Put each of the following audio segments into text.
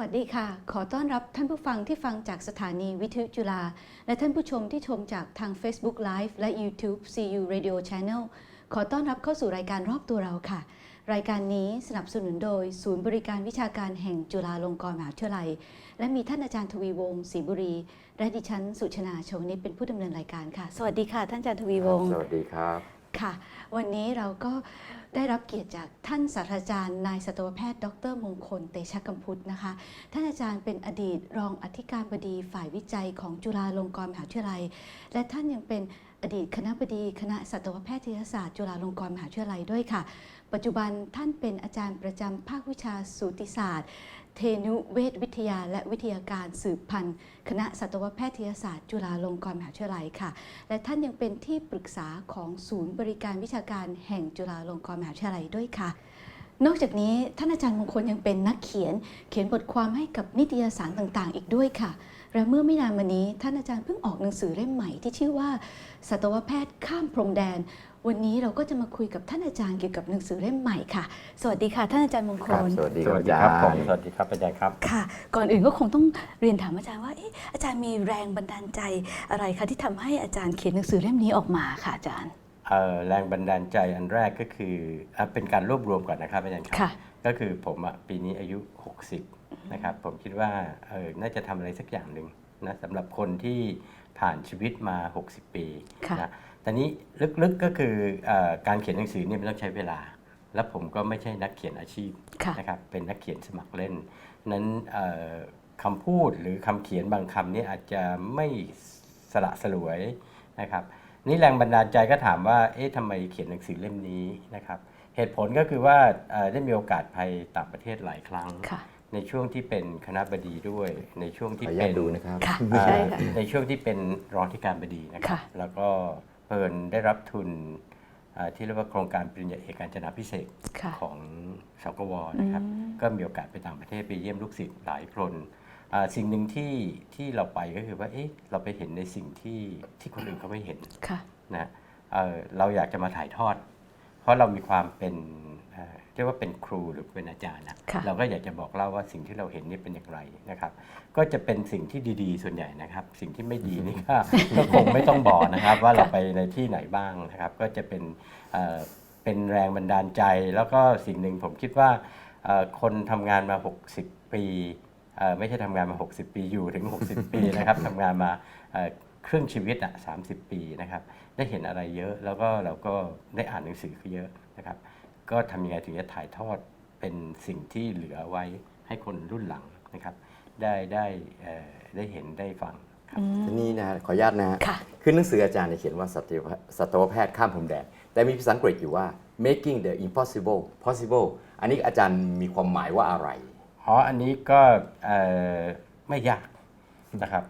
วัสดีค่ะ ขอต้อนรับท่านผู้ฟังที่ฟังจากสถานีวิทยุจุฬา และท่านผู้ชมที่ชมจากทาง Facebook Live และ YouTube CU Radio Channel ขอต้อนรับเข้าสู่รายการรอบตัวเราค่ะ รายการนี้สนับสนุนโดย ศูนย์บริการวิชาการแห่งจุฬาลงกรณ์มหาวิทยาลัย และมีท่านอาจารย์ทวีวงศ์ศรีบุรี และดิฉันสุชนาโชวนิตเป็นผู้ดำเนินรายการค่ะ สวัสดีค่ะ ท่านอาจารย์ทวีวงศ์สวัสดีครับ ค่ะ วันนี้เราก็ ได้รับเกียรติจากท่านศาสตราจารย์นายสัตวแพทย์ ดรมงคลเตชะกัมพุทธนะคะ ท่านอาจารย์เป็นอดีตรองอธิการบดีฝ่ายวิจัยของจุฬาลงกรณ์มหาวิทยาลัย และท่านยังเป็นอดีตคณะบดีคณะสัตวแพทยศาสตร์จุฬาลงกรณ์มหาวิทยาลัยด้วยค่ะ ปัจจุบันท่านเป็นอาจารย์ประจำภาควิชาสูติศาสตร์ เทนุเวชวิทยาและวิทยาการสืบพันธุ์ คณะสัตวแพทยศาสตร์ จุฬาลงกรณ์มหาวิทยาลัยค่ะ และท่านยังเป็นที่ปรึกษาของศูนย์บริการวิชาการแห่งจุฬาลงกรณ์มหาวิทยาลัยด้วยค่ะ นอกจากนี้ท่านอาจารย์มงคลยังเป็นนักเขียน เขียนบทความให้กับนิตยสารต่างๆ อีกด้วยค่ะ และเมื่อไม่นานมานี้ท่านอาจารย์เพิ่งออกหนังสือเล่มใหม่ที่ชื่อว่า สัตวแพทย์ข้ามพรมแดน วันนี้เราก็จะมาคุยกับท่านอาจารย์เกี่ยวกับหนังสือเล่มใหม่ค่ะ สวัสดีค่ะ ท่านอาจารย์มงคครับลสวัสดีสครับวัสอาดีจารครับผมย์สวัสดีครับอาจารย์ครับ ค่ะ ก่อนอื่นก็คงต้องเรียนถามอาจารย์ว่าเอ๊ะอาจารย์มีแรงบันดาลใจอะไรคะที่ทำให้อาจารย์เขียนหนังสือเล่มนี้ออกมาค่ะอาจารย์ เอ่อแรงบันดาลใจอันแรกก็คืออะเป็นการรวบรวมก่อนนะครับอาจารย์ครัค่ะ ก็คือผมอะปีนี้อายุ 60 นะครับ ผมคิดว่าเออน่าจะทำอะไรสักอย่างหนึ่งนะสำหรับคนที่ผ่านชีวิตมา 60 ปีค่ะ นะ ตอนนี้ลึกๆก็คือเออการเขียนหนังสือเนี่ยมันต้องใช้เวลา แล้วผมก็ไม่ใช่นักเขียนอาชีพค่ะนะครับเป็นนักเขียนสมัครเล่น นั้นเอ่อคำพูดหรือคำเขียนบางคำเนี่ยอาจจะไม่สละสลวยนะครับนี่แรงบันดาลใจก็ถามว่าเอ๊ะทำไมเขียนหนังสือเล่มนี้นะครับเหตุผลก็คือว่าเอ่อได้มีโอกาสไปต่างประเทศหลายครั้งค่ะในช่วงที่เป็นคณะบดีด้วย ในช่วงขอที่อนุญาเป็ตนดูนะครับค่ะเอ่อใช่ค่ะในช่วงที่เป็นรองที่การบดีนะครับค่ะแล้วก็ เพิ่นได้รับทุนที่เรียกว่าโครงการปริญญาเอกการจนาพิเศษของสกวนะครับ ก็มีโอกาสไปต่างประเทศไปเยี่ยมลูกศิษย์หลายคนสิ่งหนึ่งที่ที่เราไปก็คือว่าเอ๊ะเราไปเห็นในสิ่งที่ที่คนอื่นเขาไม่เห็นะนะเเราอยากจะมาถ่ายทอด เพราะเรามีความเป็นเอ่อเรียกว่าเป็นครูหรือเป็นอาจารย์นะค่ะเราก็อยากจะบอกเล่าว่าสิ่งที่เราเห็นนี่เป็นอย่างไรนะครับ ก็จะเป็นสิ่งที่ดีๆ ส่วนใหญ่นะครับ สิ่งที่ไม่ดีนี่ก็ก็คงไม่ต้องบอกนะครับ ว่าเราไปในที่ไหนบ้างนะครับ ก็จะเป็นเอ่อเป็นแรงบันดาลใจ แล้วก็สิ่งหนึ่งผมคิดว่าเอ่อคนทำงานมา 60 ปีเอ่อไม่ใช่ทำงานมา 60 ปีอยู่ถึง 60 ปีนะครับทำงานมาเอ่อ ครึ่งชีวิตอะ30ปีนะครับ ได้เห็นอะไรเยอะแล้วก็เราก็ได้อ่านหนังสือเขาเยอะนะครับ ก็ทำยังไงถึงจะถ่ายทอดเป็นสิ่งที่เหลือไว้ให้คนรุ่นหลังนะครับ ได้ได้เอ่อได้เห็นได้ฟังครับ ทีนี้นะขออนุญาตนะค่ะ คือหนังสืออาจารย์เนี่ยเขียนว่าสัตวสัตวแพทย์ข้ามพรมแดน แต่มีภาษาอังกฤษอยู่ว่า making the impossible possible อันนี้อาจารย์มีความหมายว่าอะไร อ๋อ อันนี้ก็เอ่อไม่ยากนะครับ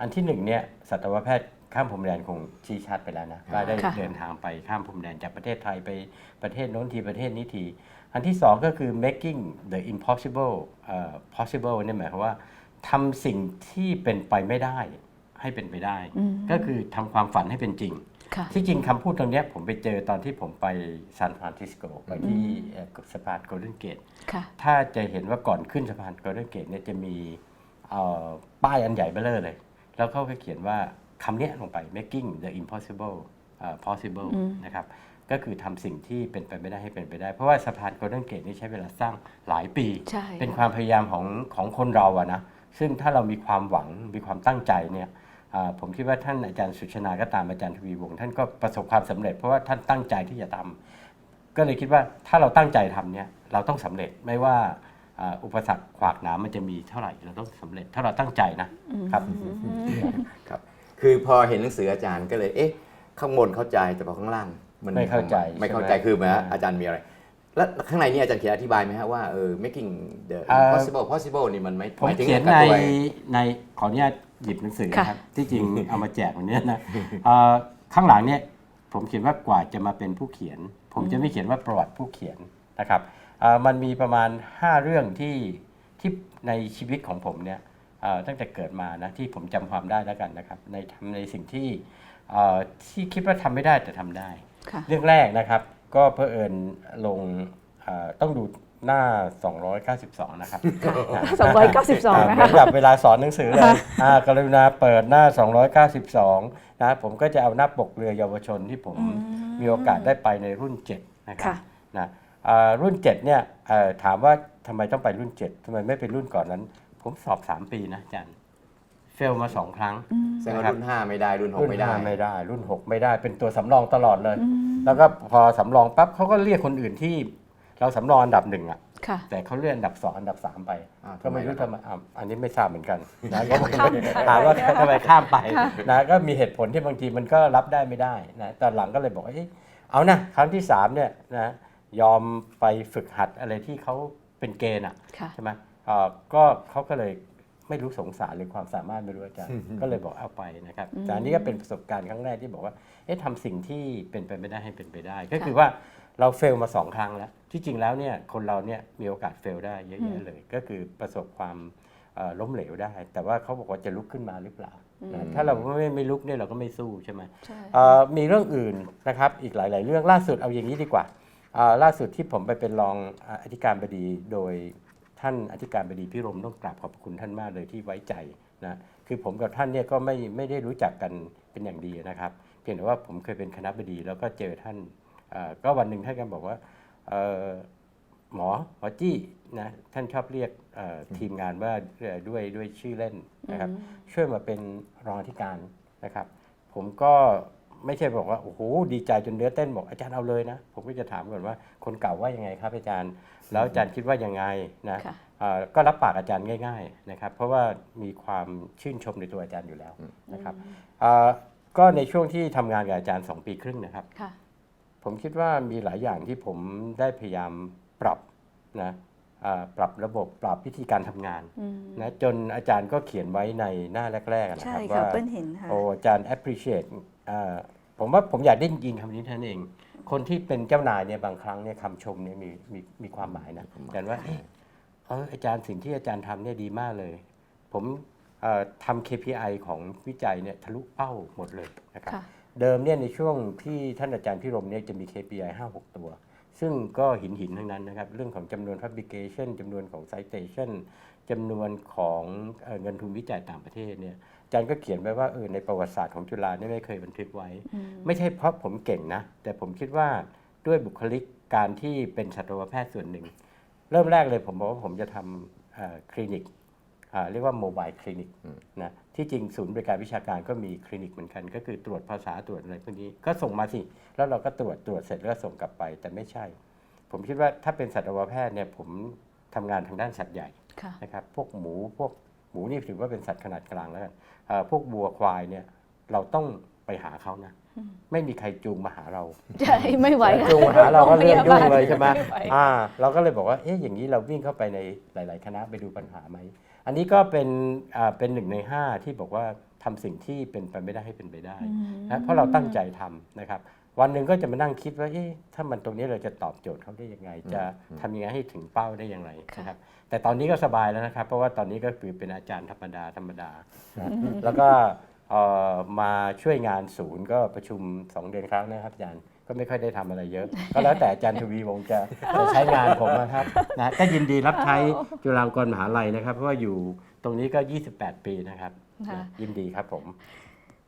อันที่หนึ่งเนี่ยสัตวแพทย์ข้ามพรมแดนคงชี้ชัดไปแล้วนะว่าได้ค่ะ เดินทางไปข้ามพรมแดนจากประเทศไทยไปประเทศโน้นทีประเทศนี้ที อันที่สองก็คือ making the impossible เอ่อ possible เนี่ยหมายความว่าทำสิ่งที่เป็นไปไม่ได้ให้เป็นไปได้อืมก็คือทำความฝันให้เป็นจริง ค่ะ ที่จริงคำพูดตรงเนี้ยผมไปเจอตอนที่ผมไปซานฟรานซิสโกไปที่เอ่อสะพานโกลเด้นเกต ค่ะ ถ้าจะเห็นว่าก่อนขึ้นสะพานโกลเด้นเกตเนี่ยจะมีเอ่อป้ายอันใหญ่เบ้อเร่อเลย แล้วเขาก็เขียนว่าคำเนี้ยลงไป making the impossible เอ่อ possible อืมนะครับก็คือทำสิ่งที่เป็นไปไม่ได้ให้เป็นไปได้ เพราะว่าสะพานโกลเด้นเกตนี่ใช้เวลาสร้างหลายปีใช่เป็นความพยายามของของคนเราอะนะซึ่งถ้าเรามีความหวังมีความตั้งใจเนี่ยอ่าผมคิดว่าท่านอาจารย์สุชนาก็ตามอาจารย์ทวีวงศ์ท่านก็ประสบความสำเร็จ เพราะว่าท่านตั้งใจที่จะทำก็เลยคิดว่าถ้าเราตั้งใจทำเนี่ยเราต้องสำเร็จไม่ว่า อ่าอุปสรรคขวากหนามมันจะมีเท่าไหร่เราต้องสำเร็จถ้าเราตั้งใจนะครับ ครับ คือพอเห็นหนังสืออาจารย์ก็เลย เอ๊ะ ข้างบนเข้าใจแต่พอข้างล่างมันไม่เข้าใจไม่เข้าใช่ใจไหมคือหมายว่าอ่า อาจารย์มีอะไร แล้วข้างในนี่อาจารย์เขียนอธิบายไหมฮะว่าเออ making the เอ่อ impossible possible นี่มันไม่ผมหมายถึงเขียนกับในตัวเองในขออนุญาตหยิบหนังสือค่ะนะครับ ที่จริงเอามาแจกวันเนี้ยนะเอ่อข้างหลังเนี่ยผมเขียนว่ากว่าจะมาเป็นผู้เขียน ผมจะไม่เขียนว่าประวัติผู้เขียนนะครับเอ่อ มันมีประมาณ 5 เรื่องที่ที่ในชีวิตของผมเนี่ยเอ่อตั้งแต่เกิดมานะที่ผมจำความได้แล้วกันนะครับ ในทำในสิ่งที่เอ่อที่คิดว่าทำไม่ได้แต่ทำได้ค่ะเรื่องแรกนะครับ ก็เพอเอิญลงเอ่อต้องดูหน้า 292 นะครับนะ292 นะเหมืคะอนกับเวลาสอนหนังสือเลยอ่ากรุณาเปิดหน้า 292 นะ ผมก็จะเอาหน้าปกเรือเยาวชนที่ผมมีโอกาสได้ไปในรุ่น 7 นะครัค่ะบนะอ่า รุ่น7เนี่ยเอ่อถามว่าทำไมต้องไปรุ่น 7ทำไมไม่เป็นรุ่นก่อนนั้น ผมสอบ 3 ปีนะอาจารย์เฟลมา2ครั้งแสดงว่ารุ่น 5 ไม่ได้รุ่นรุ่6นไม่ได้ห้าไม่ได้ รุ่น 6 ไม่ได้เป็นตัวสำรองตลอดเลย แล้วก็พอสำรองปั๊บเขาก็เรียกคนอื่นที่ เราสำรองอันดับหนึ่งอะค่ะแต่เขาเลื่อนอันดับ2อันดับ3ไปอ้าวก็ไม่รู้ทำทำไมไมอะอันนี้ไม่ทราบเหมือนกันนะก็ข้ามถามว่าทำไมข้ามไปนะก็มีเหตุผลที่บางทีมันก็รับได้ไม่ได้นะตอนหลังก็เลยบอกว่าเอ้ยเอานะครั้งที่3เนี่ยนะ ยอมไปฝึกหัดอะไรที่เขาเป็นเกณฑ์อะค่ะใช่ไหมเอ่อก็เขาก็เลยไม่รู้สงสารหรือความสามารถไม่รู้อาจารย์ก็เลยบอกเอาไปนะครับแต่อันนี้ก็เป็นประสบการณ์ครั้งแรกที่บอกว่าเอ๊ะทำสิ่งที่เป็นไปไม่ได้ให้เป็นไปได้ ก็คือว่าเราเฟลมาสองครั้งแล้ว ที่จริงแล้วเนี่ยคนเราเนี่ยมีโอกาสเฟลได้เยอะแยะเลย ก็คือประสบความเอ่อล้มเหลวได้ แต่ว่าเขาบอกว่าจะลุกขึ้นมาหรือเปล่านะถ้าเราไม่ไม่ลุกเนี่ยเราก็ไม่สู้ใช่ไหมใช่เอ่อมีเรื่องอื่นนะครับอีกหลาย ๆ เรื่องล่าสุดเอาอย่างนี้ดีกว่าอ่า ล่าสุดที่ผมไปเป็นรองอ่าอธิการบดีโดยท่านอธิการบดีพิรมต้องกราบขอบคุณท่านมากเลยที่ไว้ใจนะคือผมกับท่านเนี่ยก็ไม่ไม่ได้รู้จักกันเป็นอย่างดีนะครับ เพียงแต่ว่าผมเคยเป็นคณะบดีแล้วก็เจอท่านเอ่อก็วันหนึ่งท่านก็บอกว่าเอ่อหมอหมอจี้นะท่านชอบเรียกเอ่อทีมงานว่าเอ่อด้วยด้วยชื่อเล่นนะครับ ช่วยมาเป็นรองอธิการนะครับ ผมก็ ไม่ใช่บอกว่าโอ้โหดีใจจนเนื้อเต้นบอกอาจารย์เอาเลยนะ ผมก็จะถามก่อนว่าคนเก่าว่ายังไงครับอาจารย์ แล้วอาจารย์คิดว่ายังไงนะค่ะเอ่อก็รับปากอาจารย์ง่าย ๆนะครับ เพราะว่ามีความชื่นชมในตัวอาจารย์อยู่แล้วนะครับเอ่อก็ในช่วงที่ทำงานกับอาจารย์ 2 ปีครึ่งนะครับ ค่ะ ผมคิดว่ามีหลายอย่างที่ผมได้พยายามปรับนะเอ่อปรับระบบปรับวิธีการทำงานอืมนะจนอาจารย์ก็เขียนไว้ในหน้าแรกๆนะใช่ครับค่ะว่า เปิ้ลเห็นค่ะ โอ้อาจารย์ appreciate อ่าผมว่าผมอยากได้ยินคำนี้เท่านั้นเอง คนที่เป็นเจ้านายเนี่ยบางครั้งเนี่ยคำชมเนี่ยมีมีมีความหมายนะอาจารย์ว่าเอ๊ะเอออาจารย์สิ่งที่อาจารย์ทำเนี่ยดีมากเลย ผมเอ่อทำ KPI ของวิจัยเนี่ยทะลุเป้าหมดเลยนะครับ ค่ะ เดิมเนี่ยในช่วงที่ท่านอาจารย์พิรมเนี่ยจะมี KPI 5 6 ตัว ซึ่งก็หินหินๆทั้งนั้นนะครับ เรื่องของจำนวน publication จำนวนของ citation จำนวนของเอ่อเงินทุนวิจัยต่างประเทศเนี่ยอาจารย์ก็เขียนไว้ว่าเออในประวัติศาสตร์ของจุฬาเนี่ยไม่เคยบันทึกไว้ ไม่ใช่เพราะผมเก่งนะ แต่ผมคิดว่าด้วยบุคลิกการที่เป็นสัตวแพทย์ส่วนหนึ่ง เริ่มแรกเลยผมบอกว่าผมจะทำเอ่อคลินิกอ่าเรียกว่าโมบายคลินิกนะที่จริงศูนย์บริการวิชาการก็มีคลินิกเหมือนกัน ก็คือตรวจภาษาตรวจอะไรพวกนี้ก็ส่งมาสิ แล้วเราก็ตรวจตรวจเสร็จแล้วก็ส่งกลับไป แต่ไม่ใช่ ผมคิดว่าถ้าเป็นสัตวแพทย์เนี่ยผมทำงานทางด้านสัตว์ใหญ่ค่ะ นะครับพวกหมูพวกหมูนี่ถือว่าเป็นสัตว์ขนาดกลางแล้วกันเอ่อพวกวัวควายเนี่ยเราต้องไปหาเขานะไม่มีใครจูงมาหาเราใช่ไม่ไหวค่ะจูงมาหาเราก็เรื่องยุ่งเลยใช่ไหมไหวอ่า เราก็เลยบอกว่าเอ๊ะอย่างนี้เราวิ่งเข้าไปในหลาย ๆ คณะไปดูปัญหาไหมอันนี้ก็เป็นอ่าเป็นหนึ่งในห้าที่บอกว่าทำสิ่งที่เป็นไปไม่ได้ให้เป็นไปได้นะเพราะเราตั้งใจทำนะครับ วันหนึ่งก็จะมานั่งคิดว่าเอ๊ะถ้ามันตรงนี้เราจะตอบโจทย์เขาได้ยังไง จะทำยังไงให้ถึงเป้าได้อย่างไรนะครับ แต่ตอนนี้ก็สบายแล้วนะครับ เพราะว่าตอนนี้ก็คือเป็นอาจารย์ธรรมดาธรรมดานะแล้วก็เอ่อมาช่วยงานศูนย์ก็ประชุม 2 เดือนครั้งนะครับอาจารย์ก็ไม่ค่อยได้ทำอะไรเยอะ ก็แล้วแต่อาจารย์ทวีวงศ์จะจะใช้งานผมนะครับนะก็ยินดีรับใช้จุฬาลงกรณ์มหาลัยนะครับ เพราะว่าอยู่ตรงนี้ก็ 28 ปีนะครับค่ะนะยินดีครับผม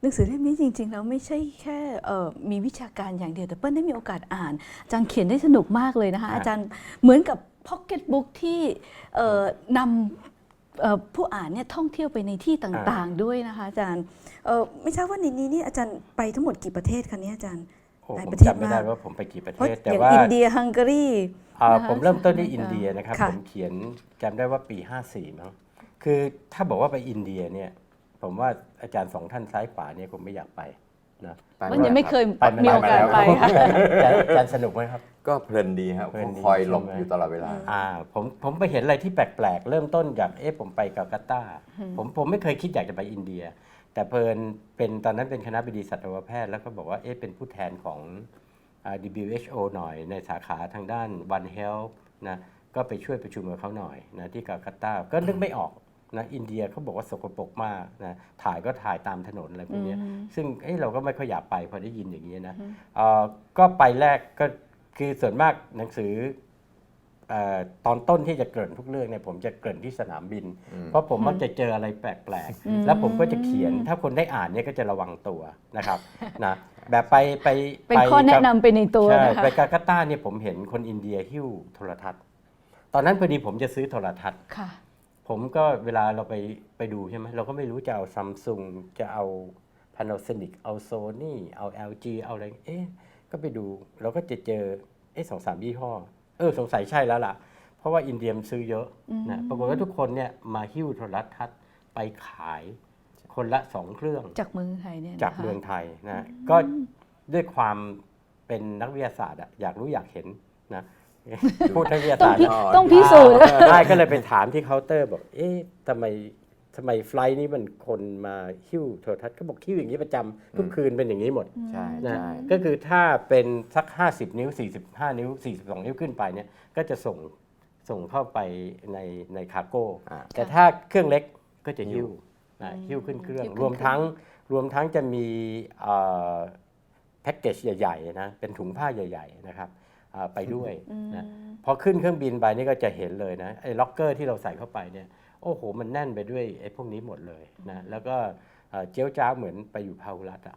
หนังสือเล่มนี้จริงๆแล้วไม่ใช่แค่เอ่อมีวิชาการอย่างเดียวแต่เปิ้ลได้มีโอกาสอ่าน อาจารย์เขียนได้สนุกมากเลยนะคะครับอาจารย์เหมือนกับพ็อกเก็ตบุ๊กที่เอ่อนำเอ่อผู้อ่านเนี่ยท่องเที่ยวไปในที่ต่างๆด้วยนะคะอาจารย์เอ่อไม่ทราบว่าในนี้นี่อาจารย์ไปทั้งหมดกี่ประเทศคะเนี่ยอาจารย์โอ้หลายผมประเทศจำไม่ได้มากว่าผมไปกี่ประเพเทราะศแต่อย่างว่าอินเดียฮังการีอ่านะคะผมเริ่มต้นที่ใช่อินเดียนะครับค่ะผมเขียนจำได้ว่าปี 54มั้งคือถ้าบอกว่าไปอินเดียเนี่ย ผมว่าอาจารย์สองท่านซ้ายขวาเนี่ยผมไม่อยากไปนะไปมันยังไม่เคยไปมีโอกาสไปค่ะอาจารย์อาจารย์สนุกไหมครับ ก็เพลินดีครับเพลินดีคอยหลบใช่ไหมอยู่ตลอดเวลาอ่าผมผมไปเห็นอะไรที่แปลกๆ เริ่มต้นจากเอ๊ะผมไปกัลกัตตาผมผมไม่เคยคิดอยากจะไปอินเดีย แต่เพลินเป็นตอนนั้นเป็นคณะบดีสัตวแพทย์แล้วก็บอกว่าเอ๊ะเป็นผู้แทนของอ่า WHO หน่อยในสาขาทางด้าน One Health นะก็ไปช่วยประชุมกับเขาหน่อยนะที่กัลกัตตาก็นึกไม่ออก นะอินเดียเขาบอกว่าสกปรกมากนะถ่ายก็ถ่ายตามถนนอะไรพวกเนี้ยซึ่งเอ้เราก็ไม่ค่อยอยากไปพอได้ยินอย่างนี้นะเอ่อก็ไปแรกก็คือส่วนมากหนังสือเอ่อตอนต้นที่จะเกริ่นทุกเรื่องเนี่ยผมจะเกริ่นที่สนามบินอืมเพราะผมมักจะเจออะไรแปลกๆ แล้วผมก็จะเขียนถ้าคนได้อ่านเนี่ยก็จะระวังตัวนะครับนะแบบไปไปเป็นไปข้อแนะกับนำไปในตัวใช่นะคะไปกาการ์ตาเนี่ยผมเห็นคนอินเดียหิ้วโทรทัศน์ ตอนนั้นพอดีผมจะซื้อโทรทัศน์ค่ะ ผมก็เวลาเราไปไปดูใช่ไหมเราก็ไม่รู้จะเอาซัมซุงจะเอา Panasonic เอา Sony เอา LG เอาอะไร เอ๊ะ ก็ไปดูเราก็จะเจอ เอ๊ะสองสามยี่ห้อ เออ สงสัยใช่แล้วล่ะ เพราะว่าอินเดียมนซื้อเยอะนะปรากฏว่าทุกคนเนี่ยมาหิ้วโทรทัศน์ไปขายคนละสองเครื่อง จากเมืองไทยเนี่ยนะคะจากเมืองไทยนะ ก็ด้วยความเป็นนักวิทยาศาสตร์อะอยากรู้อยากเห็นนะ พูดนักวิทยาต้องศาสตร์พินะต้องพิสูจน์ ได้ก็เลยไปถามที่เคาน์เตอร์บอก เอ๊ะทำไมทำไมไฟล์นี้มันคนมาหิ้วโทรทัศน์ก็บอกหิ้วอย่างนี้ประจำทุกคืนเป็นอย่างนี้หมด ใช่นะใช่ก็คือถ้าเป็นสัก 50 นิ้ว 45 นิ้ว 42 นิ้วขึ้นไปเนี่ยก็จะส่งส่งเข้าไปในในคาร์โก้ อ่า แต่ถ้าเครื่องเล็กก็จะหิ้หิ้ววนะหิ้วขึ้นเครื่อง หิ้วขึ้น รวมทั้งรวมทั้งจะมีแพ็กเกจใหญ่ๆนะเป็นถุงผ้าใหญ่ ๆ นะครับอ่า ไปด้วยนะพอขึ้นเครื่องบินไปนี่ก็จะเห็นเลยนะไอ้ล็อกเกอร์ที่เราใส่เข้าไปเนี่ยโอ้โห มันแน่นไปด้วยไอ้พวกนี้หมดเลยนะแล้วก็เอ่อเจียวจ้าวเหมือนไปอยู่พาหุรัตอะ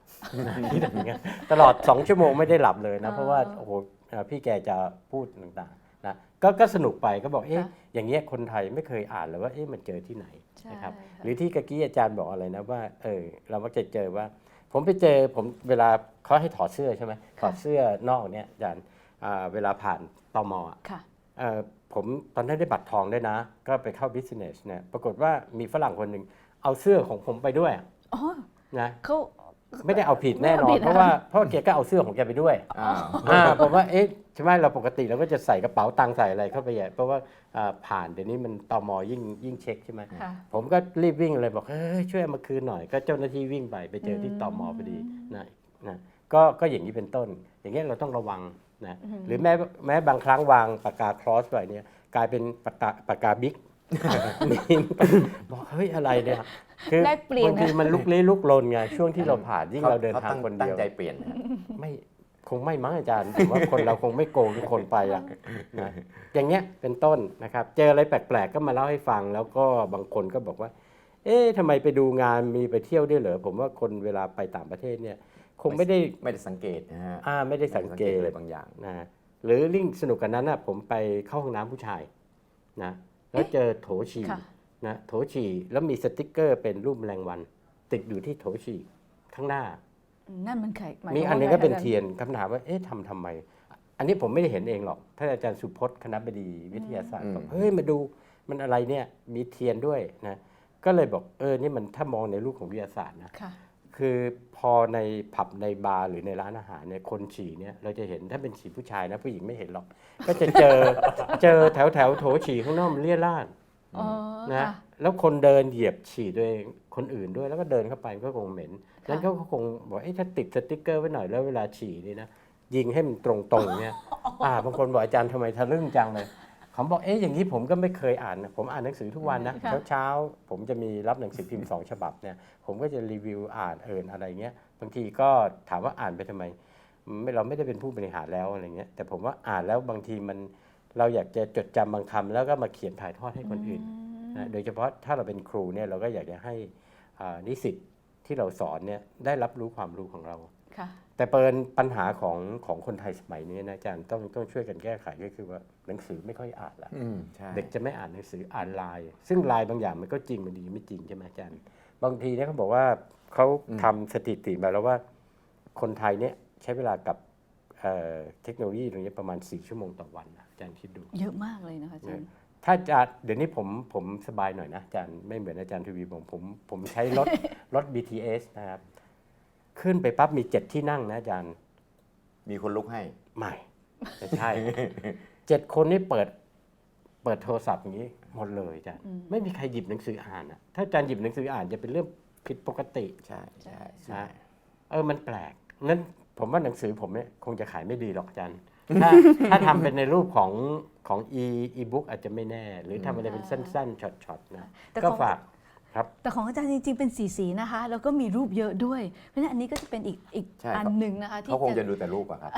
ที่อย่างเงี้ยตลอด 2 ชั่วโมงไม่ได้หลับเลยนะ เพราะว่าโอ้โหเอ่อพี่แกจะพูดต่างๆนะก็ก็สนุกไปก็บอกเอ๊ะค่ะอย่างเงี้ยคนไทยไม่เคยอ่านเลยว่าเอ๊ะมันเจอที่ไหนใช่นะครับค่ะหรือที่กะกี้อาจารย์บอกอะไรนะว่าเออเรามักจะเจอว่า ผมไปเจอผมเวลาเขาให้ถอดเสื้อใช่ไหมถอดเสื้อนอกเนี่ยอาจารย์อ่า เวลาผ่านตมอะค่ะเอ่อผมตอนนั้นได้บัตรทองด้วยนะ ก็ไปเข้าบิสเนสเนี่ยปรากฏว่ามีฝรั่งคนหนึ่งเอาเสื้อของผมไปด้วยอ๋อนะเขาไม่ได้เอาผิดแน่นอไม่เอาผินดเพราะว่าเพราะว่าแกก็เอาเสื้อของแกไปด้วยอ้าวอ่าผมว่าเอ๊ะใช่ไหมเราปกติเราก็จะใส่กระเป๋าตังค์ใส่อะไรเข้าไปใหญ่เพราะว่าอ่าผ่านเดี๋ยวนี้มันตมยิ่งยิ่งเช็คใช่ไหมค่ะผมก็รีบวิ่งเลยบอกเฮ้ยช่วยเอามาคืนหน่อย ก็เจ้าหน้าที่วิ่งไปไปเจอที่ตมพอดีนะนะก็ก็อย่างนี้เป็นต้น อย่างเงี้ยเราต้องระวัง นะหรือแม้แม้บางครั้งวางปากกาครอสไปเนี่ยกลายเป็นปากกาปากกาบิ๊กมีบอกเฮ้ยอะไรเนี่ยคือแลกเปลี่ยนบางทีมันลุกลี้ลุกลนไงช่วงที่เราผ่านยิ่งเราเดินทางคนเดียวตั้งใจเปลี่ยนนะไม่คงไม่มั้งอาจารย์ผมว่าคนเราคงไม่โกงทุกคนไปอะนะอย่างเงี้ยเป็นต้นนะครับ เจออะไรแปลกๆก็มาเล่าให้ฟังแล้วก็บางคนก็บอกว่า เอ๊ะทำไมไปดูงานมีไปเที่ยวด้วยเหรอผมว่าคนเวลาไปต่างประเทศเนี่ยค งไม่ได้ไม่ได้สังเกตนะฮะอ่าไม่ได้สังเกตอะไรบางอย่างนะหรือลิ่งสนุกกันนั้นนะผมไปเข้าห้องน้ำผู้ชายนะแล้วเจอโถฉี่ค่ะนะโถฉี่แล้วมีสติกเกอร์เป็นรูปแมลงวัน ติดอยู่ที่โถฉี่ข้างหน้านั่นมันไข่หายมีความอันหนึงว่าก็เป็นไงคะเทียนคำถามว่าเอ๊ะทำทำไม อันนี้ผมไม่ได้เห็นเองหรอกท่านอาจารย์สุพจน์คณะบดีวิทยาศาสตร์อืมบอกเฮ้ยมาดูมันอะไรเนี่ยมีเทียนด้วยนะก็เลยบอกเออนี่มันถ้ามองในรูปของวิทยาศาสตร์นะ ค่ะคือพอในผับในบาร์หรือในร้านอาหารเนี่ยคนฉี่เนี่ยเราจะเห็นถ้าเป็นฉี่ผู้ชายนะผู้หญิงไม่เห็นหรอก ก็จะเจอเจอแถวแถวโถฉี่ข้างนอกมันเลี่ยราดอ๋อนะค่ะ แล้วคนเดินเหยียบฉี่ด้วยคนอื่นด้วยแล้วก็เดินเข้าไปก็คงเหม็นค่ะ นั้นเขาก็คงบอกเอ้ถ้าติดสติ๊กเกอร์ไว้หน่อยแล้วเวลาฉี่นี่นะยิงให้มันตรงๆเนี่ยอ่าบางคนบอกอาจารย์ทำไมทะลึ่งจังเลย เขาบอกเอ๊ะอย่างนี้ผมก็ไม่เคยอ่านนะผมอ่านหนังสือทุกวันนะค่ะเช้าเช้าๆผมจะมีรับหนังสือพิมพ์สองฉบับเนี่ยผมก็จะรีวิวอ่านเอินอะไรเงี้ยบางทีก็ถามว่าอ่านไปทำไมไม่เราไม่ได้เป็นผู้บริหารแล้วอะไรเงี้ยแต่ผมว่าอ่านแล้วบางทีมันเราอยากจะจดจำบางคำแล้วก็มาเขียนถ่ายทอดให้คนอื่น นะโดยเฉพาะถ้าเราเป็นครูเนี่ยเราก็อยากจะให้อ่านิสิตที่เราสอนเนี่ยได้รับรู้ความรู้ของเรา ค่ะ แต่เปินปัญหาของของคนไทยสมัยนี้นะอาจารย์ต้องต้องช่วยกันแก้ไขก็คือว่าหนังสือไม่ค่อยอ่านละอืมใช่เด็กจะไม่อ่านหนังสืออ่านไลน์ซึ่งไลน์บางอย่างมันก็จริงมันดีไม่จริงใช่ไหมอาจารย์ บางทีเนี่ยเขาบอกว่าเขาทำสถิติมาแล้วว่า คนไทยเนี่ยใช้เวลากับเอ่อเทคโนโลยีตรงนี้ประมาณ 4 ชั่วโมงต่อวันนะอาจารย์คิดดู เยอะมากเลยนะคะอาจารย์ถ้าจะเดี๋ยวนี้ผมผมสบายหน่อยนะอาจารย์ไม่เหมือนอาจารย์ทวีผมผมผมใช้รถรถ BTS นะครับ ขึ้นไปปั๊บมีเจ็ดที่นั่งนะอาจารย์มีคนลุกให้ ไม่ไม่ใช่ เจ็ดคนนี่เปิด เปิดโทรศัพท์อย่างนี้หมดเลยอาจารย์ไม่มีใครหยิบหนังสืออ่านอะถ้าอาจารย์หยิบหนังสืออ่านจะเป็นเรื่องผิดปกติ ใช่ใช่ใช่นะเออ มันแปลกงั้นผมว่าหนังสือผมเนี่ยคงจะขายไม่ดีหรอกอาจารย์ ถ้า ถ้าทำเป็นในรูปของของ e e book อาจจะไม่แน่ หรือทำอะไรเป็นสั้นๆช็อตๆนะ แต่ก็ของฝาก ครับแต่ของอาจารย์จริงๆเป็นสีสีๆนะคะ แล้วก็มีรูปเยอะด้วย เพราะฉะนั้นอันนี้ก็จะเป็นอีกอีกใช่อันครับหนึ่งนะคะที่เขาคงจะดูแต่รูปอะครับ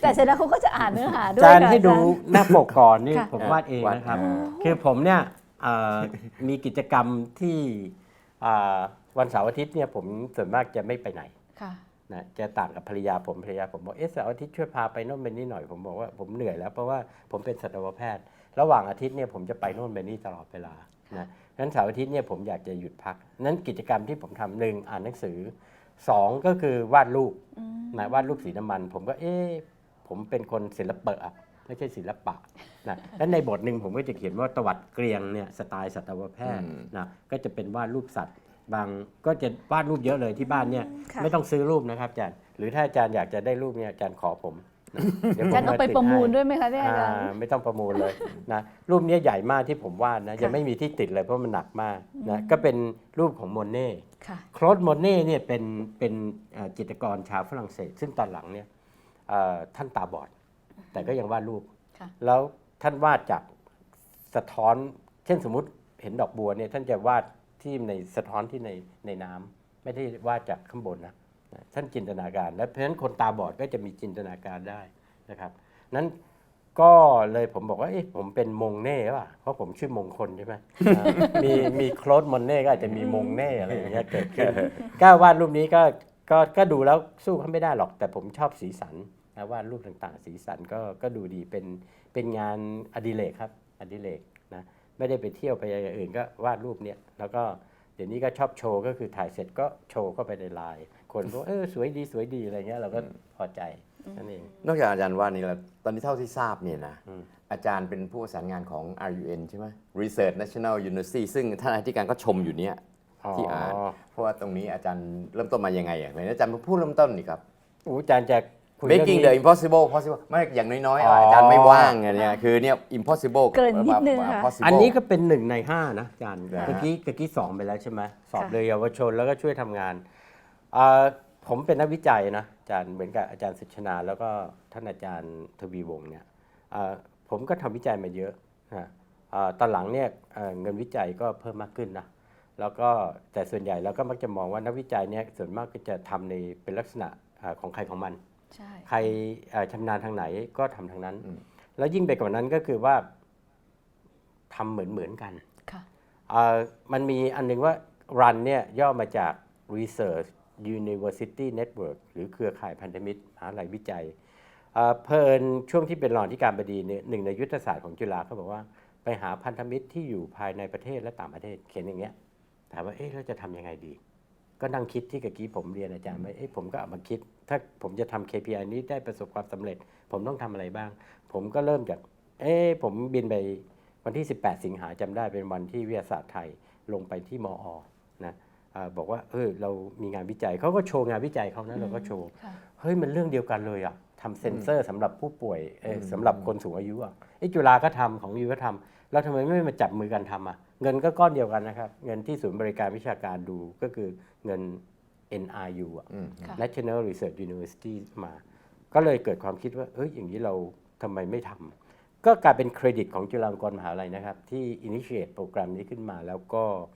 แต่เสร็จแล้วเขาก็จะอ่านเนื้อหาด้วจายนค่ะให้ดูอาจารย์ หน้าปกก่อนนี่ค่ะ ผมวาดเองวาดนะครับเอง คือผมเนี่ยเอ่อมีกิจกรรมที่อ่าวันเสาร์อาทิตย์เนี่ยผมส่วนมากจะไม่ไปไหนค่ะ นะจะต่างกับภรรยาผมภรรยาผมบอกเอ๊ะเสาร์อาทิตย์ช่วยพาไปโน่นไปนี่หน่อยผมบอกว่าผมเหนื่อยแล้วเพราะว่าผมเป็นสัตวแพทย์ ระหว่างอาทิตย์เนี่ยผมจะไปโน่นไปนี่ตลอดเวลานะ นั้นเสาร์อาทิตย์เนี่ยผมอยากจะหยุดพัก นั้นกิจกรรมที่ผมทำหนึ่งอ่านหนังสือสองก็คือวาดรูปนะวาดรูปสีน้ำมัน ผมก็เอ๊ะผมเป็นคนศิลปะอะไม่ใช่ศิลปะนะและในบทหนึ่งผมก็จะเขียนว่าตวัดเกรียงเนี่ยสไตล์สัตวแพทย์อืมนะก็จะเป็นวาดรูปสัตว์ บางก็จะวาดรูปเยอะเลยที่บ้านเนี่ยค่ะไม่ต้องซื้อรูปนะครับอาจารย์หรือถ้าอาจารย์อยากจะได้รูปเนี่ยอาจารย์ขอผม นะเดี๋ยวผมอาจารย์เอาไปติดประมูลให้ด้วยไหมคะเนี่ยอาจารย์ อ่าไม่ต้องประมูลเลยนะรูปเนี้ยใหญ่มากที่ผมวาดนะค่ะ ยังไม่มีที่ติดเลยเพราะมันหนักมากนะก็เป็นรูปของโมเน่ค่ะ โคลดโมเน่เนี่ยเป็นเป็นเอ่อจิตรกรชาวฝรั่งเศส ซึ่งตอนหลังเนี่ยเอ่อท่านตาบอด แต่ก็ยังวาดรูป ค่ะ แล้วท่านวาดจากสะท้อน เช่นสมมุติเห็นดอกบัวเนี่ยท่านจะวาดที่ในสะท้อนที่ในในน้ำไม่ได้วาดจากข้างบนนะนะ ท่านจินตนาการ และเพราะฉะนั้นคนตาบอดก็จะมีจินตนาการได้นะครับ นั้นก็เลยผมบอกว่าเอ๊ะผมเป็นมงเน่ป่ะเพราะผมชื่อมงคลใช่ไหมอ่ามีมีโคลดมอนเน่ก็อาจจะมีมงเน่อะไรอย่างเงี้ยเกิดขึ้นก็วาดรูปนี้ก็ก็ก็ดูแล้วสู้เขาไม่ได้หรอก แต่ผมชอบสีสันนะวาดรูปต่างๆ สีสันก็ก็ดูดีเป็นเป็นงานอดิเรกครับอดิเรกนะไม่ได้ไปเที่ยวไปอย่างอื่นก็วาดรูปเนี่ยแล้วก็เดี๋ยวนี้ก็ชอบโชว์ก็คือถ่ายเสร็จก็โชว์เข้าไปในไลน์ คนก็เออสวยดีสวยดีอะไรเงี้ยเราก็พอใจนั่นเอง นอกจากอาจารย์ว่านี่แล้วตอนนี้เท่าที่ทราบเนี่ยนะอืมอาจารย์เป็นผู้ประสานงานของ RUN ใช่ไหม Research National University ซึ่งท่านอธิการก็ชมอยู่เนี่ยที่อ่านเพราะว่าตรงนี้อาจารย์เริ่มต้นมายังไงอะไหนอาจารย์พูดเริ่มต้นนี่ครับอู้อาจารย์จะคุยเรื่อง making นี้ the impossible possible ไม่อย่างน้อยๆอ๋ออาจารย์ไม่ว่างไงเนี่ยคือเนี่ย impossible เกริ่นนิดนึงค่ะ possible อันนี้ก็เป็นหนึ่งในห้านะอาจารย์นะฮะเมื่อกี้เมื่อกี้สองไปแล้วใช่ไหมสอบค่ะเลยเยาวชนแล้วก็ช่วยทำงานอ่า ผมเป็นนักวิจัยนะอาจารย์เหมือนกับอาจารย์สุชนา แล้วก็ท่านอาจารย์ทวีวงศ์เนี่ยอ่าผมก็ทำวิจัยมาเยอะนะอ่าตอนหลังเนี่ยเอ่อเงินวิจัยก็เพิ่มมากขึ้นนะแล้วก็แต่ส่วนใหญ่เราก็มักจะมองว่านักวิจัยเนี่ยส่วนมากก็จะทำในเป็นลักษณะอ่าของใครของมันใช่ใครเอ่อชำนาญทางไหนก็ทำทางนั้นอืมแล้วยิ่งไปกว่านั้นก็คือว่าทำเหมือนเหมือนๆกันค่ะเอ่อมันมีอันหนึงว่า RUN เนี่ยย่อมาจาก Research University Network หรือเครือข่ายพันธมิตรมหาลัยวิจัยเพลินช่วงที่เป็นรองที่การบดีเนี่ยหนึ่งในยุทธศาสตร์ของจุฬาเขาบอกว่าไปหาพันธมิตรที่อยู่ภายในประเทศและต่างประเทศเขียนอย่างเงี้ยถามว่าเอ๊ะเราจะทำยังไงดี ก็นั่งคิดที่กะกี้ผมเรียนอาจารย์ว่าเอ๊ะผมก็เอามาคิด ถ้าผมจะทำ KPI นี้ได้ประสบความสำเร็จ ผมต้องทำอะไรบ้าง ผมก็เริ่มจากเอ๊ะผมบินไปวันที่ 18 สิงหาจำได้เป็นวันที่วิทยาศาสตร์ไทยลงไปที่มออ บอกว่าเออเรามีงานวิจัยเขาก็โชว์งานวิจัยเขานะเราก็โชว์ค่ะเฮ้ยมันเรื่องเดียวกันเลยอะทำเซ็นเซอร์สำหรับผู้ป่วยเอ่อสำหรับคนสูงอายุอะไอ้จุฬาก็ทำของยูก็ทำเราทำไมไม่มาจับมือกันทำอะเงินก็ก้อนเดียวกันนะครับ เงินที่ศูนย์บริการวิชาการดูก็คือเงิน NRU อะอืมค่ะ National Research University มา ก็เลยเกิดความคิดว่าเอ้ยอย่างนี้เราทำไมไม่ทำก็กลายเป็นเครดิตของจุฬาลงกรณ์มหาลัยนะครับ ที่ initiate โปรแกรมนี้ขึ้นมาแล้วก็อ่า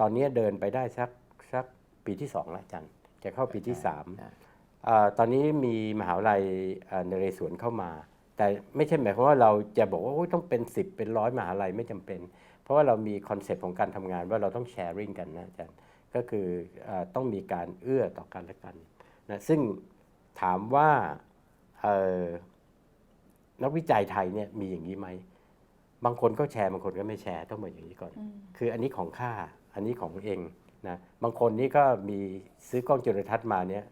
ตอนนี้เดินไปได้สักสักปีที่2แล้วอาจันจะเข้าปีที่ใช่3อ่าตอนนี้มีมหาวิทยาลัยอ่านเรศวรเข้ามา แต่ไม่ใช่หมายความว่าเราจะบอกว่าโอ้ยต้องเป็น 10 เป็นร้อยมหาลัยไม่จำเป็น เพราะว่าเรามีคอนเซปต์ของการทำงานว่าเราต้องแชร์ริ่งกันนะอาจารย์ก็คืออาต้องมีการเอื้อต่อกันและกันนะซึ่งถามว่าเอ่อนักวิจัยไทยเนี่ยมีอย่างนี้ไหม บางคนก็แชร์บางคนก็ไม่แชร์ต้องบอกอย่างนี้ก่อน คืออันนี้ของข้า อันนี้ของเองนะบางคนนี่ก็มีซื้อกล้องจุลทรรศน์มาเนี่ย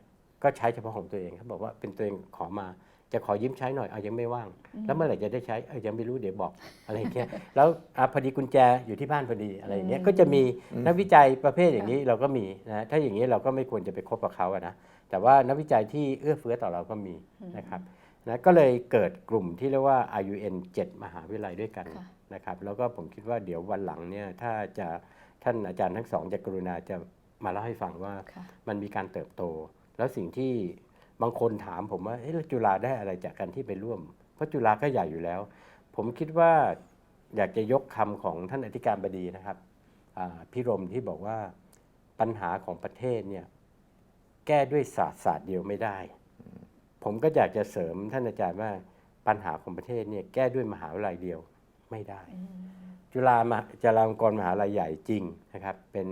ก็ใช้เฉพาะของตัวเองเขาบอกว่าเป็นตัวเองขอมาจะขอยืมใช้หน่อยเอายังไม่ว่าง แล้วเมื่อไหร่จะได้ใช้เออยังไม่รู้เดี๋ยวบอกอะไรอย่างเงี้ยแล้วอะพอดีกุญแจอยู่ที่บ้านพอดีอะไรอย่างเงี้ยก็จะมีนักวิจัยประเภทอย่างนี้เราก็มีนะถ้าอย่างนี้เราก็ไม่ควรจะไปคบกับเขาอะนะแต่ว่านักวิจัยที่เอื้อเฟื้อต่อเราก็มีนะครับนะก็เลยเกิดกลุ่มที่เรียกว่า RUN 7 มหาวิทยาลัยด้วยกันค่ะนะครับแล้วก็ผมคิดว่าเดี๋ยววันหลังเนี่ยถ้าจะ ท่านอาจารย์ทั้งสองจะกรุณาจะมาเล่าให้ฟังว่าค่ะมันมีการเติบโต แล้วสิ่งที่บางคนถามผมว่าเอ๊ะแล้วจุฬาได้อะไรจากการที่ไปร่วม เพราะจุฬาก็ใหญ่อยู่แล้ว ผมคิดว่าอยากจะยกคำของท่านอธิการบดีนะครับอ่าพิรมที่บอกว่าปัญหาของประเทศเนี่ยแก้ด้วยศาสตร์ศาสตร์เดียวไม่ได้ ผมก็อยากจะเสริมท่านอาจารย์ว่าปัญหาของประเทศเนี่ยแก้ด้วยมหาวิทยาลัยเดียวไม่ได้ จุฬามหาจุฬาลงกรณ์มหาลัยใหญ่จริงนะครับเป็น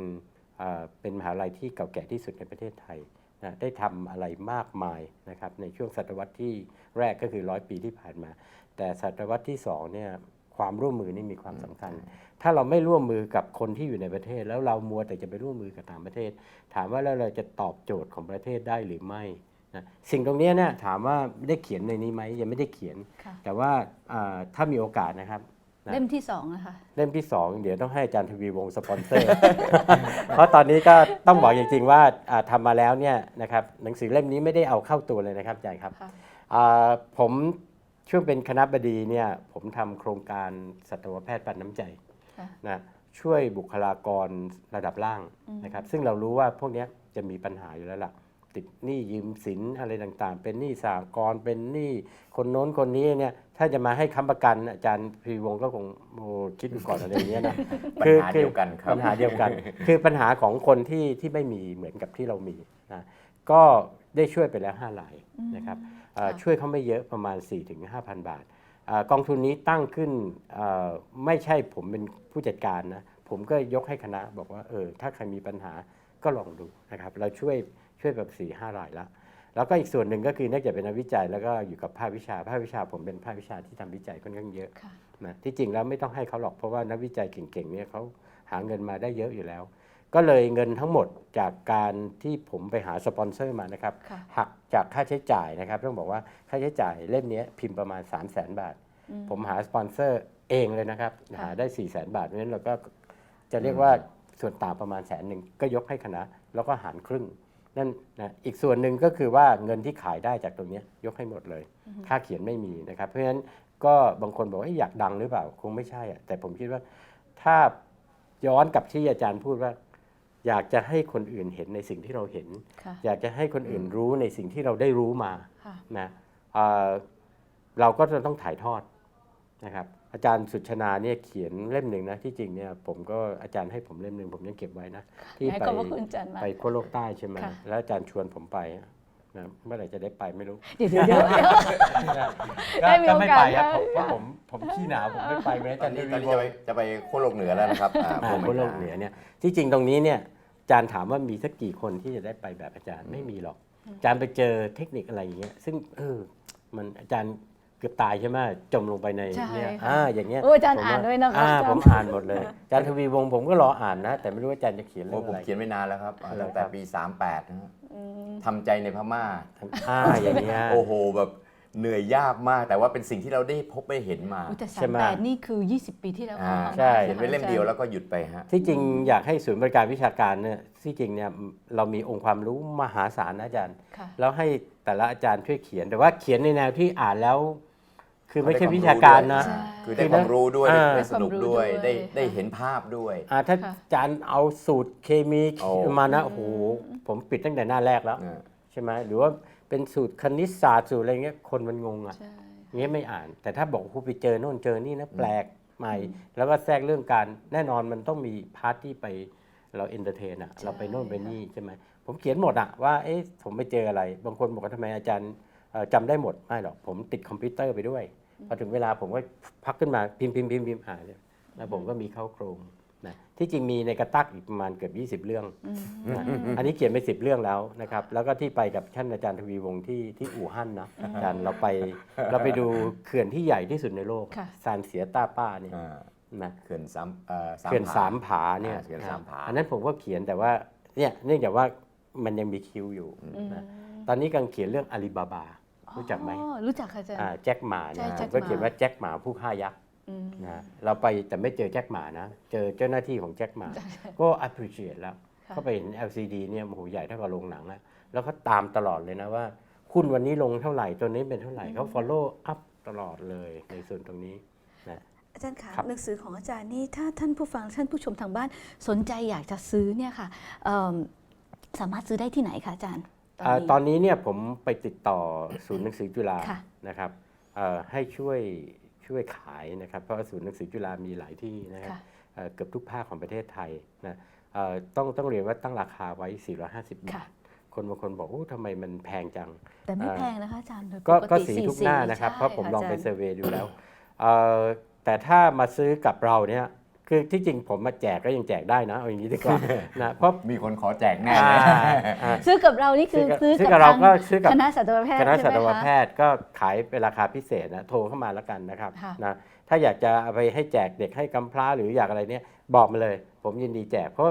เอ่อเป็นมหาลัยที่เก่าแก่ที่สุดในประเทศไทยนะได้ทำอะไรมากมายนะครับในช่วงศตวรรษที่แรกก็คือร้อยปีที่ผ่านมา แต่ศตวรรษที่สองเนี่ยความร่วมมือนี่มีความสำคัญ ถ้าเราไม่ร่วมมือกับคนที่อยู่ในประเทศ แล้วเรามัวแต่จะไปร่วมมือกับต่างประเทศ ถามว่าแล้วเราจะตอบโจทย์ของประเทศได้หรือไม่นะสิ่งตรงเนี้ยเนี่ยถามว่าได้เขียนในนี้ไหมยังไม่ได้เขียนค่ะแต่ว่าอ่าถ้ามีโอกาสนะครับ นะ เล่มที่สองนะคะ เล่มที่ 2 เดี๋ยวต้องให้อาจารย์ทวีวงศ์สปอนเซอร์ เพราะตอนนี้ก็ต้องบอกจริงๆว่าอ่าทำมาแล้วเนี่ยนะครับหนังสือเล่มนี้ไม่ได้เอาเข้าตัวเลยนะครับอาจารย์ครับค่ะ อ่าผมช่วงเป็นคณะบดีเนี่ยผมทำโครงการสัตวแพทย์ปันน้ำใจค่ะ นะช่วยบุคลากรระดับล่างนะครับ ซึ่งเรารู้ว่าพวกเนี้ยจะมีปัญหาอยู่แล้วล่ะ ติดหนี้ยืมสินอะไรต่างๆ เป็นหนี้สหกรณ์เป็นหนี้คนโน้นคนนี้เนี่ยถ้าจะมาให้ค้ำประกันอาจารย์พีวงศ์ก็คงโอ้คิดดูก่อนอะไรอย่างเงี้ยนะปัญหาเดียวกันครับปัญหาเดียวกัน คือปัญหาของคนที่ที่ไม่มีเหมือนกับที่เรามีนะก็ได้ช่วยไปแล้ว5รายนะครับเอ่อค่ะช่วยเขาไม่เยอะประมาณ 4-5,000 บาทเอ่อกองทุนนี้ตั้งขึ้นเอ่อไม่ใช่ผมเป็นผู้จัดการนะผมก็ยกให้คณะบอกว่าเออถ้าใครมีปัญหาก็ลองดูนะครับ เราช่วย ช่วยแบบ4ี่ห้ารายละแล้วก็อีกส่วนหนึ่งก็คือเนื่องจากเป็นนักวิจัย แล้วก็อยู่กับภาควิชา ภาควิชาผมเป็นภาควิชาที่ทำวิจัยค่อนข้างเยอะค่ะนะที่จริงแล้วไม่ต้องให้เขาหรอกเพราะว่านักวิจัยเก่งๆเนี่ยเขาหาเงินมาได้เยอะอยู่แล้ว ก็เลยเงินทั้งหมดจากการที่ผมไปหาสปอนเซอร์มานะครับค่ะหักจากค่าใช้จ่ายนะครับต้องบอกว่าค่าใช้จ่ายเล่มนี้พิมพ์ประมาณ 3 0 0 0 0 0 บาท ผมหาสปอนเซอร์เองเลยนะครับค่ะหาได้ 4 0 0 0 0 0 บาทเพราะฉะนั้นเราก็จะเรียกว่าส่วนต่างประมาณแสนหนึ่งก็ยกให้คณะแล้วก็หารครึ่ง นั่นนะอีกส่วนหนึ่งก็คือว่าเงินที่ขายได้จากตรงเนี้ยยกให้หมดเลย ค่าเขียนไม่มีนะครับ เพราะฉะนั้นก็บางคนบอกว่าเอ้ยอยากดังหรือเปล่าคงไม่ใช่อะแต่ผมคิดว่าถ้าย้อนกับที่อาจารย์พูดว่า อยากจะให้คนอื่นเห็นในสิ่งที่เราเห็นค่ะอยากจะให้คนอื่นรู้ในสิ่งที่เราได้รู้มาค่ะนะเอ่อเราก็จะต้องถ่ายทอดนะครับ อาจารย์สุชนาเนี่ยเขียนเล่มหนึ่งนะที่จริงเนี่ยผมก็อาจารย์ให้ผมเล่มหนึ่งผมยังเก็บไว้นะที่ให้ไปขอบพระคุณอาจารย์มาก ไปขั้วโลกใต้ใช่ไหมค่ะ แล้วอาจารย์ชวนผมไปนะเมื่อไหร่จะได้ไปไม่รู้ เดี๋ยวเดี๋ยวเดี๋ยว ได้มีก็โอกาสไม่ไปครับได้ผมเพราะผมผมขี้หนาวผมไม่ไปไม่ได้ตอาอจานรย์นี้ได้ตอนรีนี้โวจะไปจะไปขั้วโลกเหนือแล้วนะครับอ่าอ่าผู้ขั้วโลกเหนือเนี่ยที่จริงตรงนี้เนี่ยอาจารย์ถามว่ามีสักกี่คนที่จะได้ไปแบบอาจารย์ไม่มีหรอกอาจารย์ไปเจอเทคนิคอะไรอย่างเงี้ยซึ่งเออมันอาจารย์ เกือบตายใช่ไหมจมลงไปในใช่เนี่ยค่ะอ่าอย่างเงี้ยโอ้อาจารย์ผมอ่านด้วยนะคะอ่าอาจารย์ ผมอ่านหมดเลยอาจารย์ทวีวงศ์ผมก็รออ่านนะ แต่ไม่รู้ว่าอาจารย์จะเขียนโอ้เรื่องผมอะไร เขียนไม่นานแล้วครับอ่าตั้งแต่ปี 38นะฮะทำใจในพม่า อ่าอย่างเงี้ย โอ้โหแบบเหนื่อยยากมาก แต่ว่าเป็นสิ่งที่เราได้พบได้เห็นมาอุ๊ยแต่ใช่สามไหมแปดนี่คือ 20 ปีที่แล้วอ่าของใช่ เขียนไว้เล่มเดียวแล้วก็หยุดไปฮะ ที่จริงอยากให้ศูนย์บริการวิชาการเนี่ยที่จริงเนี่ยเรามีองค์ความรู้มหาศาลนะอาจารย์ ค่ะ แล้วให้แต่ละอาจารย์ช่วยเขียนแต่ว่าเขียนในแนวที่อ่านแล้ว คือไม่ใช่วิชาการนะใช่คือได้ความรู้ด้วยอ่า ได้สนุกด้วยได้ได้ความรู้ด้วยได้เห็นภาพด้วย อ่าถ้าค่ะ อาจารย์เอาสูตรเคมีโอ้ มานะโอ้โหผมปิดตั้งแต่หน้าแรกแล้ว อ่า ใช่ไหมหรือว่าเป็นสูตรคณิตศาสตร์สูตรอะไรเงี้ยคนมันงงอะใช่เงี้ยไม่อ่าน แต่ถ้าบอกโอ้โหไปเจอโน่นเจอนี่นะแปลกใหม่ แล้วก็แทรกเรื่องการแน่นอนมันต้องมีพาร์ทที่ไปเราเอนเตอร์เทนอะเราไปโน่นไปนี่ใช่ไหมผมเขียนหมดอะว่าเอ๊ะผมไปเจออะไร บางคนบอกว่าทำไมอาจารย์เอ่อจำได้หมดไม่หรอกผมติดคอมพิวเตอร์ไปด้วย พอถึงเวลาผมก็พักขึ้นมาพิมพ์พิมพ์พิมพ์พิมพ์อ่านเลยแล้วผมก็มีเข้าโครงนะที่จริงมีในกระตักอีกประมาณเกือบ 20 เรื่องนะอันนี้เขียนไป 10 เรื่องแล้วนะครับ แล้วก็ที่ไปกับท่านอาจารย์ทวีวงศ์ที่ที่อู่ฮั่นนะอาจารย์เราไปเราไปดูเขื่อนที่ใหญ่ที่สุดในโลกค่ะ ซานเสียต้าป้าเนี่ยอ่านะเขื่อนสามเอ่อเขื่อนสามผาเนี่ยอ่าเขื่อนสามผา อันนั้นผมก็เขียนแต่ว่าเนี่ยเนื่องจากว่ามันยังมีคิวอยู่นะตอนนี้กำลังเขียนเรื่องอาลีบาบา รู้จักไหมอ๋อรู้จักค่ะอาจารย์อ่าแจ็คหมาใช่นะแจ็คหมาก็เขียนว่าแจ็คหมาผู้ฆ่ายักษ์อืมนะเราไปแต่ไม่เจอแจ็คหมานะ เจอเจ้าหน้าที่ของแจ็คหมาก็ appreciate แล้วค่ะเขาไปเห็น LCD เนี่ยโอ้โหใหญ่เท่ากับโรงหนังแล้วแล้วเขาตามตลอดเลยนะว่าหุ้นวันนี้ลงเท่าไหร่ตัวนี้เป็นเท่าไหร่เขา follow up ตลอดเลยในส่วนตรงนี้นะอาจารย์คะครับหนังสือของอาจารย์นี่ถ้าท่านผู้ฟังท่านผู้ชมทางบ้านสนใจอยากจะซื้อเนี่ยค่ะเอิ่มสามารถซื้อได้ที่ไหนคะอาจารย์อ่า ตอนนี้เนี่ยผมไปติดต่อศูนย์หนังสือจุฬาค่ะนะครับเอ่อให้ช่วยช่วยขายนะครับ เพราะว่าศูนย์หนังสือจุฬามีหลายที่นะครับค่ะเอ่อเกือบทุกภาคของประเทศไทยนะเอ่อต้องต้องเรียนว่าตั้งราคาไว้ 450 บาค่ะทคนบางคนบอกโอ้ทำไมมันแพงจัง แต่ไม่เอ่อแพงนะคะอาจารย์โดยก็ปก็ติสีทุก44หน้านะครับใช่เพราะผมลองไปาจาย์เซอร์เวย์ดูแล้วเอ่อแต่ถ้ามาซื้อกับเราเนี่ย คือที่จริงผมมาแจกก็ยังแจกได้นะเอาอย่างนี้ดีกว่านะเพราะมีคนขอแจกแน่อ่าเลยอ่าซื้อกับเรานี่คือซื้ซื้ออกับกับเราทางก็ซื้อกับคณะสัตวแพทย์คณะใช่สัไหมตวคะแพทย์ก็ขายเป็นราคาพิเศษนะโทรเข้ามาแล้วกันนะครับค่ะนะถ้าอยากจะเอาไปให้แจกเด็กให้กำพร้าหรืออยากอะไรเนี่ยบอกมาเลย ผมยินดีแจกเพราะ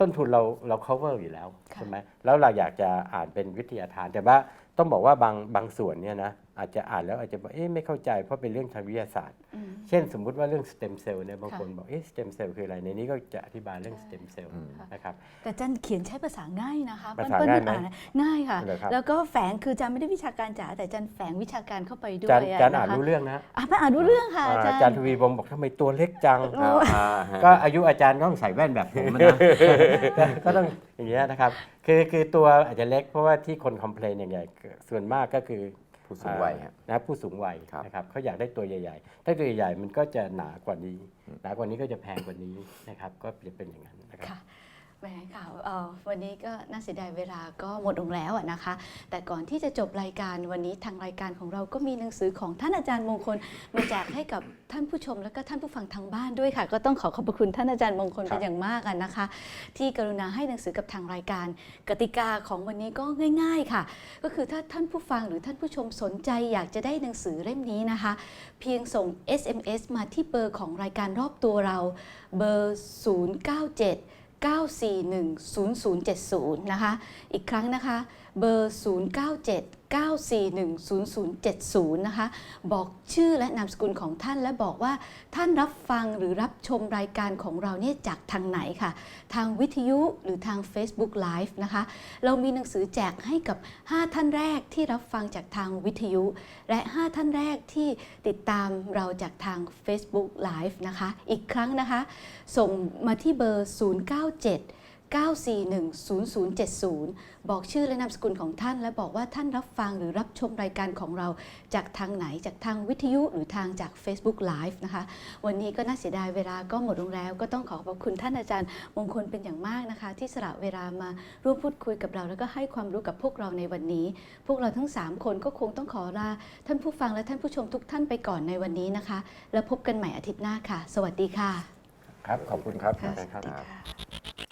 ต้นทุนเราเรา cover อยู่แล้วค่ะใช่ไหมแล้วเราอยากจะอ่านเป็นวิทยาทาน แต่ว่าต้องบอกว่าบางบางส่วนเนี่ยนะอาจจะอ่านแล้วอาจจะบอกเอ๊ะไม่เข้าใจเพราะเป็นเรื่องทางวิทยาศาสตร์ อืม เช่นสมมุติว่าเรื่องสเต็มเซลล์เนี่ยบางค่ะคนบอกเอ๊ะสเต็มเซลล์คืออะไรในนี้ก็จะอธิบายเรื่องสเต็มเซลล์อืม นะครับ แต่จันเขียนใช้ภาษาง่ายนะคะภาษาเปิ้ลง่ายไหมอ่านง่ายค่ะ เหรอครับ แล้วก็แฝงคือจันไม่ได้วิชาการจ๋าแต่จันแฝงวิชาการเข้าไปด้วจายนอะจานอ่านนะคะรู้เรื่องนะอ่านอ่านรู้เรื่องค่ะอาอ่าจารย์จานทวีวงศ์บอกทำไมตัวเล็กจัง อ่าอ่าฮะ ก็อายุอาจารย์ก็ต้องใส่แว่นแบบผมนะก็ก็ต้องอย่างเงี้ยนะครับ คือคือตัวอาจจะเล็กเพราะว่าที่คนคอมเพลนอย่างใหญ่ส่วนมากก็คือ ผู้สูงวัยฮะนะผู้สูงวัยครับ นะครับเขาอยากได้ตัวใหญ่ ๆ ถ้าตัวใหญ่ๆมันก็จะหนากว่านี้ หนากว่านี้ก็จะแพงกว่านี้นะครับ ก็จะเป็นอย่างนั้นนะครับ ค่ะ แหมค่ะเอ่อวันนี้ก็น่าเสียดายเวลาก็หมดลงแล้วอะนะคะ แต่ก่อนที่จะจบรายการวันนี้ทางรายการของเราก็มีหนังสือของท่านอาจารย์มงคลมาแจกให้กับท่านผู้ชม และก็ท่านผู้ฟังทางบ้านด้วยค่ะ ก็ต้องขอขอบพระคุณท่านอาจารย์มงคลครับเป็นอย่างมากอะนะคะ ที่กรุณาให้หนังสือกับทางรายการ กติกาของวันนี้ก็ง่าย ๆค่ะ ก็คือถ้าท่านผู้ฟังหรือท่านผู้ชมสนใจอยากจะได้หนังสือเล่มนี้นะคะ เพียงส่ง SMS มาที่เบอร์ของรายการรอบตัวเราเบอร์ 097 9410070 นะคะ อีกครั้งนะคะเบอร์ 097 9410070 นะคะ บอกชื่อและนามสกุลของท่านและบอกว่าท่านรับฟังหรือรับชมรายการของเราเนี่ยจากทางไหนค่ะ ทางวิทยุหรือทาง Facebook Live นะคะ เรามีหนังสือแจกให้กับ 5 ท่านแรกที่รับฟังจากทางวิทยุ และ 5 ท่านแรกที่ติดตามเราจากทาง Facebook Live นะคะ อีกครั้งนะคะ ส่งมาที่เบอร์ 097 9410070 บอกชื่อและนามสกุลของท่าน และบอกว่าท่านรับฟังหรือรับชมรายการของเราจากทางไหนจากทางวิทยุหรือทางจาก Facebook Live นะคะ วันนี้ก็น่าเสียดายเวลาก็หมดลงแล้ว ก็ต้องขอขอบคุณท่านอาจารย์มงคลเป็นอย่างมากนะคะ ที่สละเวลามาร่วมพูดคุยกับเรา แล้วก็ให้ความรู้กับพวกเราในวันนี้ พวกเราทั้ง 3 คนก็คงต้องขอลาท่านผู้ฟังและท่านผู้ชมทุกท่านไปก่อนในวันนี้นะคะ แล้วพบกันใหม่อาทิตย์หน้าค่ะ สวัสดีค่ะ ครับ ขอบคุณครับค่ะครับสวัสดีค่ะ